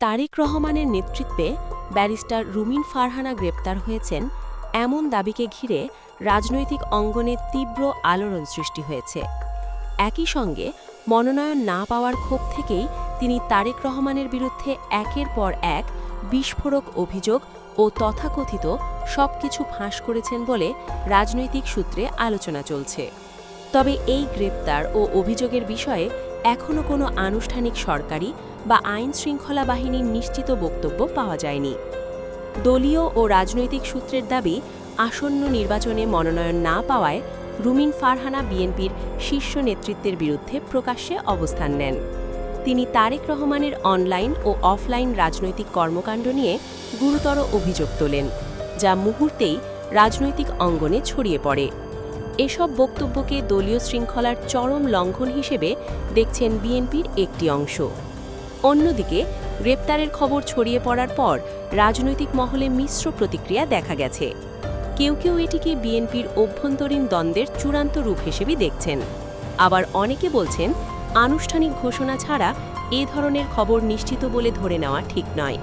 তারেক রহমানের নেতৃত্বে ব্যারিস্টার রুমিন ফারহানা গ্রেপ্তার হয়েছেন এমন দাবিকে ঘিরে রাজনৈতিক অঙ্গনে তীব্র আলোড়ন সৃষ্টি হয়েছে। একই সঙ্গে মনোনয়ন না পাওয়ার ক্ষোভ থেকেই তিনি তারেক রহমানের বিরুদ্ধে একের পর এক বিস্ফোরক অভিযোগ ও তথাকথিত সবকিছু ফাঁস করেছেন বলে রাজনৈতিক সূত্রে আলোচনা চলছে। তবে এই গ্রেপ্তার ও অভিযোগের বিষয়ে এখনও কোনো আনুষ্ঠানিক সরকারি বা আইন শৃঙ্খলা বাহিনীর নিশ্চিত বক্তব্য পাওয়া যায়নি। দলীয় ও রাজনৈতিক সূত্রের দাবি, আসন্ন নির্বাচনে মনোনয়ন না পাওয়ায় রুমিন ফারহানা বিএনপির শীর্ষ নেতৃত্বের বিরুদ্ধে প্রকাশ্যে অবস্থান নেন। তিনি তারেক রহমানের অনলাইন ও অফলাইন রাজনৈতিক কর্মকাণ্ড নিয়ে গুরুতর অভিযোগ তোলেন, যা মুহূর্তেই রাজনৈতিক অঙ্গনে ছড়িয়ে পড়ে। এসব বক্তব্যকে দলীয় শৃঙ্খলার চরম লঙ্ঘন হিসেবে দেখছেন বিএনপির একটি অংশ। অন্যদিকে, গ্রেপ্তারের খবর ছড়িয়ে পড়ার পর রাজনৈতিক মহলে মিশ্র প্রতিক্রিয়া দেখা গেছে। কেউ কেউ এটিকে বিএনপির অভ্যন্তরীণ দ্বন্দ্বের চূড়ান্ত রূপ হিসেবে দেখছেন। আবার অনেকে বলছেন, আনুষ্ঠানিক ঘোষণা ছাড়া এ ধরনের খবর নিশ্চিত বলে ধরে নেওয়া ঠিক নয়।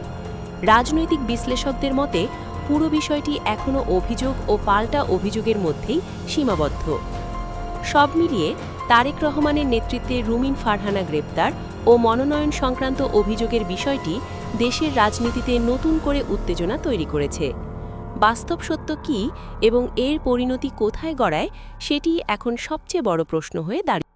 রাজনৈতিক বিশ্লেষকদের মতে পুরো বিষয়টি এখনও অভিযোগ ও পাল্টা অভিযোগের মধ্যেই সীমাবদ্ধ। সব মিলিয়ে তারেক রহমানের নেতৃত্বে রুমিন ফারহানা গ্রেপ্তার ও মনোনয়ন সংক্রান্ত অভিযোগের বিষয়টি দেশের রাজনীতিতে নতুন করে উত্তেজনা তৈরি করেছে। বাস্তব সত্য কী এবং এর পরিণতি কোথায় গড়ায় সেটি এখন সবচেয়ে বড় প্রশ্ন হয়ে দাঁড়িয়ে